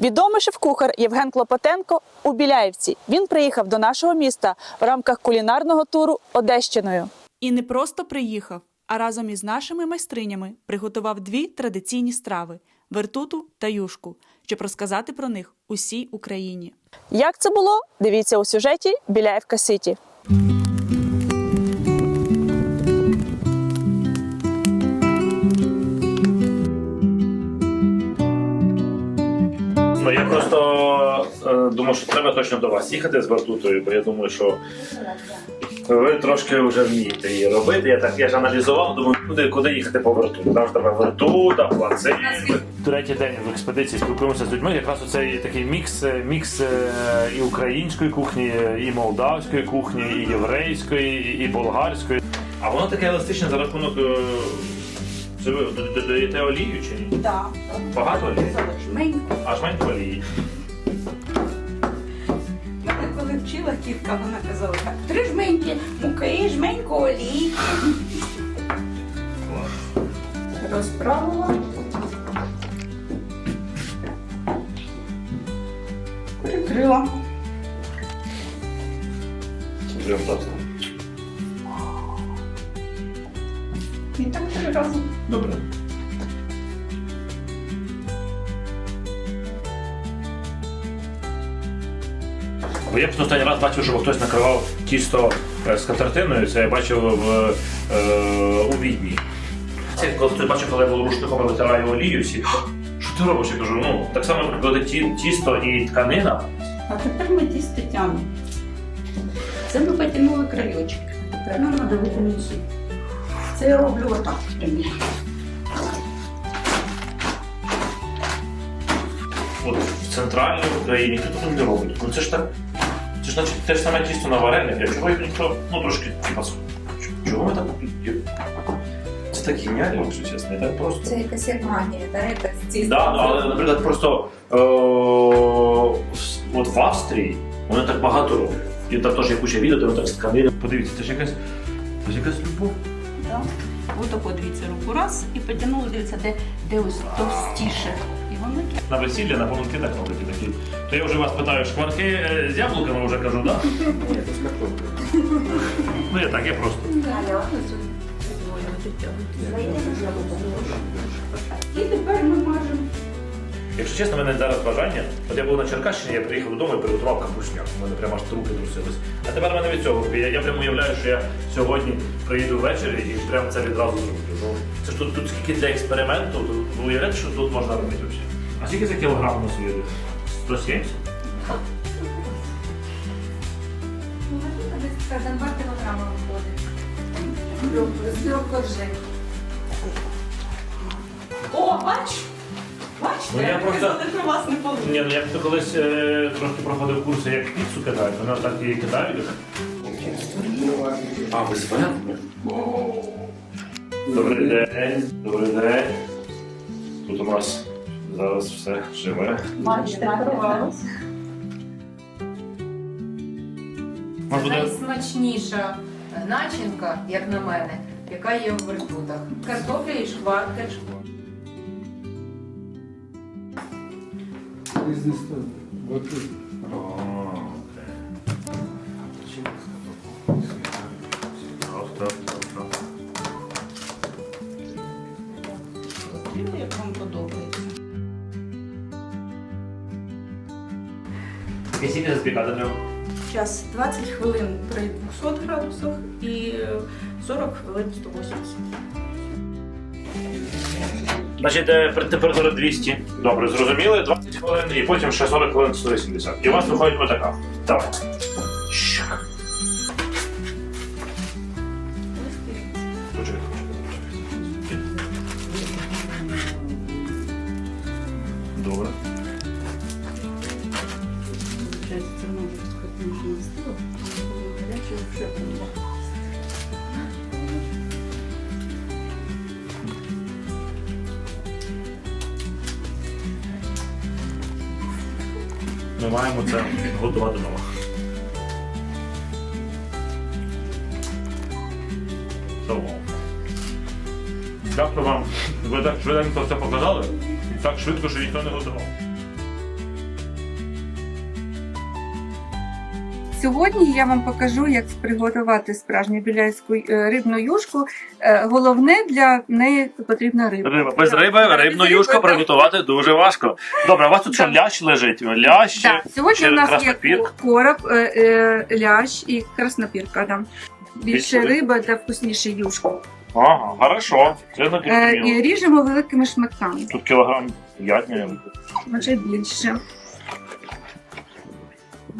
Відомий шеф-кухар Євген Клопотенко у Біляєвці. Він приїхав до нашого міста в рамках кулінарного туру Одещиною. І не просто приїхав, а разом із нашими майстринями приготував дві традиційні страви вертуту та юшку, щоб розказати про них усій Україні. Як це було? Дивіться у сюжеті Біляєвка Сіті. Думаю, що треба точно до вас їхати з Вартутою, бо я думаю, що ви трошки вже вмієте її робити. Я так я ж аналізував, думаю, куди, куди їхати по верту. Там ж тебе вертута, плаци. Третій день в експедиції спілкуємося з людьми. Якраз оцей такий мікс, е, мікс е, і української кухні, і молдавської кухні, і єврейської, і, болгарської. А воно таке еластичне за рахунок. е, Це ви д- д- олію чи ні? Так. Багато олії? Жменько. Аж менько олії. Вчила тітка, вона казала так, три жменьки муки, жменько олійки. Розправила. Прикрила. І так три рази. Добре. Бо я просто останній раз бачив, щоб хтось накривав тісто е, скатертиною, це я бачив в, е, у відні. Це коли хтось бачив, коли я рушником витираю олію, всі, що ти робиш? Я кажу, ну так само, коли ті- тісто і тканина, А тепер ми тісто тягнемо. Це ми потягнули краєчки. Тепер нам треба витягнути. Це я роблю отак. примірно. от в центральній Україні, хто тут не робить. Ну це ж так. Це ж значить те ж саме тісто на вареники, а чого їх ніхто, ну трошки, типа, чого ми так. Це так геніально, якщо чесно, і так просто. Це якась як магія, да? якась Да, ну, але, наприклад, просто е, от в Австрії вони так багато роблять. І там теж є куча відео, де вони так з. Подивіться, це ж якась, це ж якась любов. Да. Отако дивіться руку раз і потягнули, дивіться, де, де ось товстіше. На весілля на помилки так роблять такі. То я вже вас питаю, шкварки е, з яблуками вже кажу, так? Ну я так, я просто. І тепер ми мажемо. Якщо чесно, в мене зараз бажання. От я був на Черкащині, я приїхав додому і приготував капусняк. У мене прямо аж руки трусились. А тепер в мене від цього. Я, я прямо уявляю, що я сьогодні приїду ввечері і прямо це відразу зроблю. Ну, це ж тут, тут скільки для експерименту, то ви уявляєте, що тут можна робити взагалі. А скільки за кілограм на свою? 170? Десь там 2 кілограми виходить. З трьох коржей. О, бач! Бачите, Ну, я просто- казали, що вас не вийде. Ні, ну я то колись е, трошки проходив курси, як піцу кидають, вони так і кидають. А, ви зверху? Добрий день, добрий день. Тут у нас зараз все живе. Буде Найсмачніша начинка, як на мене, яка є в вертутах. Картопля і шкварка. Бизнес вот тут. О, окей. Скільки запікати треба? Зараз 20 хвилин при 200 градусах і 40 хвилин 180. Значить, е, температура 200. Добре, зрозуміли, 20 хвилин і потім ще 40 хвилин 180. І у вас виходить отака. Так. Ми маємо це готувати дома. Дякую вам. Ви так швиденько все показали. Так швидко, що ніхто не готував. Сьогодні я вам покажу, як приготувати справжню біляйську е, рибну юшку. Е, Головне для неї потрібна риба. Риба. Без риби Да, рибну без юшку риби, да. приготувати дуже важко. Добре, у вас тут що Да. лящ лежить? Лящ? Так, сьогодні у нас є короб, е, лящ і краснопірка. Да. Більше риба для вкусніше юшки. Ага, хорошо. Це не ріжемо великими шматками. Тут кілограм ятні. Може більше.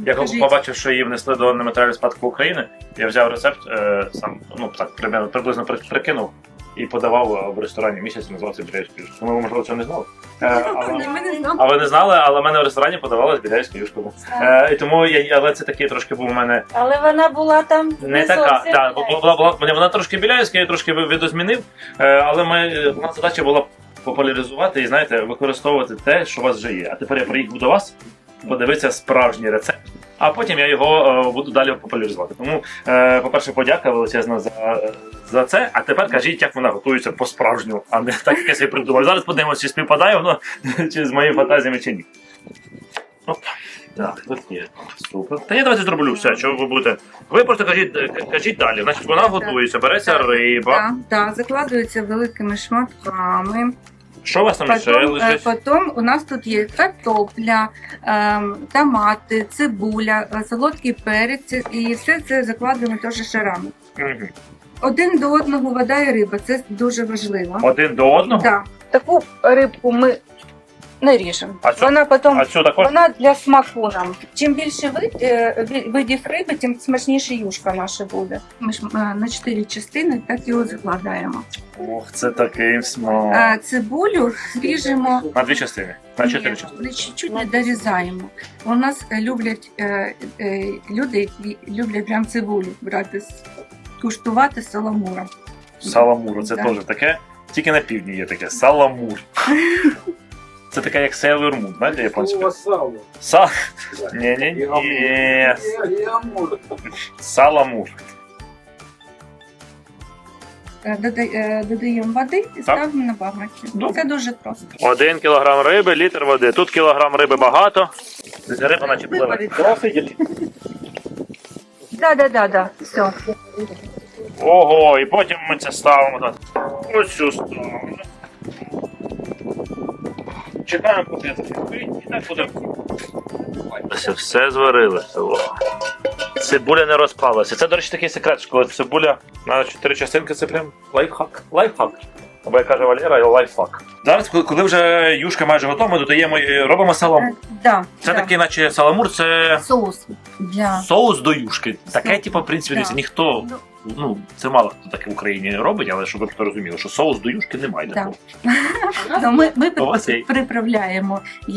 Я коли побачив, що її внесли до нематеріального спадку України, я взяв рецепт, е, сам, ну так, примерно, приблизно при- прикинув і подавав е, в ресторані місяць, називався біляйська юшка. Тому ви, можливо, цього не знали. Е, але... Ми не знаємо. А ви не знали, але в мене в ресторані подавалась біляйська юшка. Е, і тому я, але це такий трошки був у мене Але вона була там не така. Так, була, була, була, вона трошки біляйська, я трошки ви- видозмінив, е, але ми, у нас задача була популяризувати і знаєте, використовувати те, що у вас вже є. А тепер я приїхав до вас подивитися справжній рецепт. А потім я його е, буду далі популяризувати. Тому, е, по-перше, подяка величезна за, за це. А тепер кажіть, як вона готується по-справжньому, а не так, як я собі придумав. Зараз подивимося, чи співпадає воно чи з моїми фантазіями, чи ні. Оп. Так, тут є. Супер. Та я давайте зроблю все, що ви будете. Ви просто кажіть, е, кажіть далі. Значить, вона готується, береться риба. Так, так, закладується великими шматками. Що у вас там ще Потім, е, лежить? потім у нас тут є картопля, ем, томати, цибуля, е, солодкий перець, і все це закладуємо теж шарами. Мгм. Один до одного вода і риба, це дуже важливо. Один до одного? Так. Таку рибку ми не ріжемо. А цю- Вона потім А цю також? вона для смаку нам. Чим більше вид, е, ви- видів риби, тим смачніше юшка наша буде. Ми ж е, на чотири частини так його закладаємо. Ох, це такий смак. Е, Цибулю ріжемо На дві частини. На чотири частини. ми чуть-чуть не дорізаємо. У нас е, люблять е, е, люди, які люблять прям цибулю брати, з- куштувати з саламуром. Саламур, це Да. теж таке. Тільки на півдні є таке. Саламур. Це таке, як Sailor Moon, знаєте, японське? Слово сало. Са... Ні, ні, ні. Амур. Саламур. Е, дода- е, Додаємо води і Так. ставимо на багаті. Добре. Це дуже просто. Один кілограм риби, літр води. Тут кілограм риби багато. Риба наче пливе. Да, да, да, да. Все. Ого, і потім ми це ставимо на ось цю сторону. Чекаємо, поки це закипить, і так будемо. Ось все зварилося. О. Цибуля не розпалася. Це, до речі, такий секрет, що коли цибуля на чотири частинки, це прям лайфхак. Лайфхак. Або як каже Валера, лайфхак. Зараз, коли- коли вже юшка майже готова, ми додаємо і робимо саламур. Е, Да, Це да. такий, наче саламур, це соус для соус до юшки. Таке, типу, в принципі, Да. дивіться, ніхто. Ну, це мало хто таке в Україні робить, але щоб ви просто розуміли, що соус до юшки немає Да. такого. Ну, ми, ми є. приправляємо е,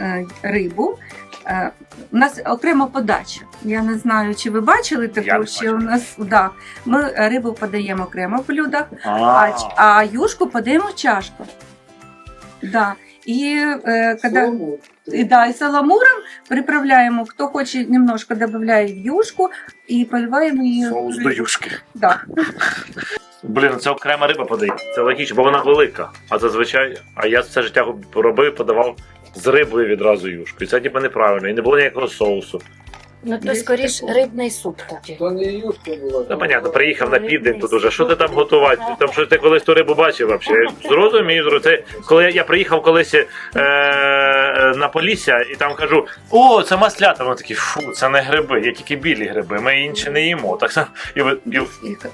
е, рибу. Е, У нас окрема подача. Я не знаю, чи ви бачили Я таку, не що бачив. у нас да, ми рибу подаємо окремо в блюдах, а, А, ч- а юшку подаємо в чашку. Да. І, е, Саламур. І, да, і саламуром приправляємо, хто хоче, немножко додає в юшку і поливаємо її. соус до юшки. Да. Блін, це окрема риба подає. Це логічно, бо вона велика. А зазвичай, а я все життя робив, подавав з рибою відразу юшку. І це ніби неправильно, і не було ніякого соусу. Ну то скоріш рибний суп тоді. То не юшка була. Та понятно, приїхав на південь тут уже. Що ти там готувати? Там що ти колись ту рибу бачив взагалі? Зрозумів, зрозумів. Це коли я, приїхав колись е, на Полісся і там кажу: о, це маслята. Вони такі, фу, це не гриби, є тільки білі гриби, ми інші не їмо. Так само і, ви- і,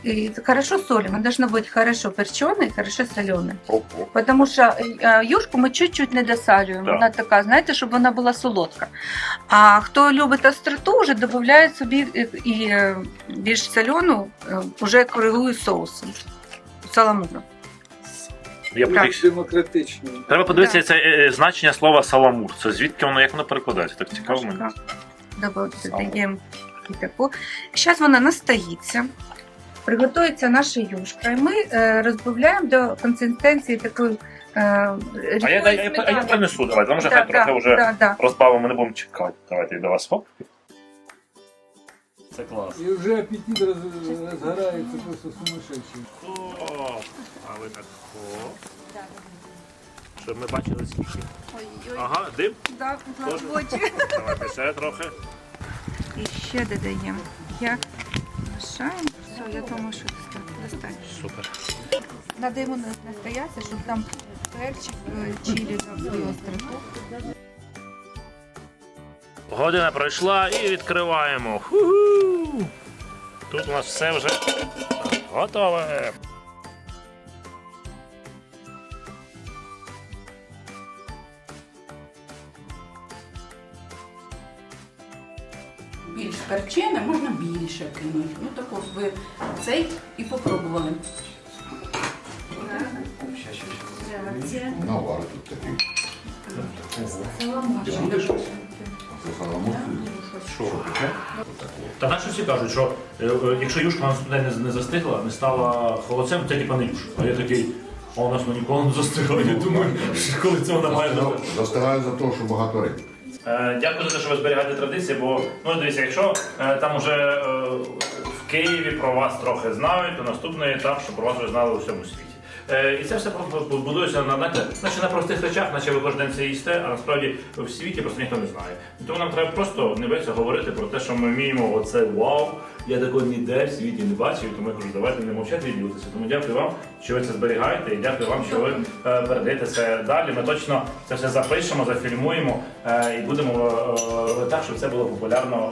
И, и хорошо солим. Должно быть хорошо перченое, хорошо соленое. Ого. Потому що е, юшку ми чуть-чуть не досалюємо. Так. Вона така, знаєте, щоб вона була солодка. А хто любить остроту, вже додає собі і, і е, більш солену, е, вже коригує соусом. Саламуром. Я Так. Треба подивитися це е, е, значення слова саламур. Це звідки воно, як воно перекладається? Так цікаво мені. Додаємо і таку. Зараз вона настоїться. Приготується наша юшка. І ми е, розбавляємо до консистенції такої е, А я, я, я, я, я принесу, давайте, тому що хай трохи вже да, да. розбавимо, не будемо чекати. Давайте я до вас хоп. Це клас. І вже апетит роз- розгорається просто сумасшедший. О, а ви так хоп. Щоб ми бачили скільки. Ага, дим. Да, Тоже? робочі. Давайте ще трохи. І ще додаємо. Я мішаємо. Все, я думаю, що достатньо. Супер. Надо йому настояться, щоб там перчик, е, чилі там і острий. Година пройшла і відкриваємо. Ху-ху! Тут у нас все вже готове. Більш перчене, можна більше кинути. Ну так от ви цей і попробували. Навар тут такий. Це саламут? Що таке? Та наші всі кажуть, що е, е, якщо юшка у нас туди не, не застигла, не стала холодцем, це типа не юшка. А я такий, а у нас вона ніколи не застигла. Я думаю, що коли це вона має бути. Застигаю за те, що багато риби. Е, Дякую за те, що ви зберігаєте традиції, бо ну дивіться, якщо е, там уже е, в Києві про вас трохи знають, то наступний етап, що про вас вже знали у всьому світі. Е, І це все будується на, наче на простих речах, наче ви кожен день це їсте, а насправді в світі просто ніхто не знає. Тому нам треба просто не боятися говорити про те, що ми вміємо оце вау. Я такого ніде в світі не бачив, тому я кажу, давайте не мовчати і ділитися. Тому дякую вам, що ви це зберігаєте, і дякую вам, що ви е, передаєте це далі. Ми точно це все запишемо, зафільмуємо е, і будемо так, щоб це було популярно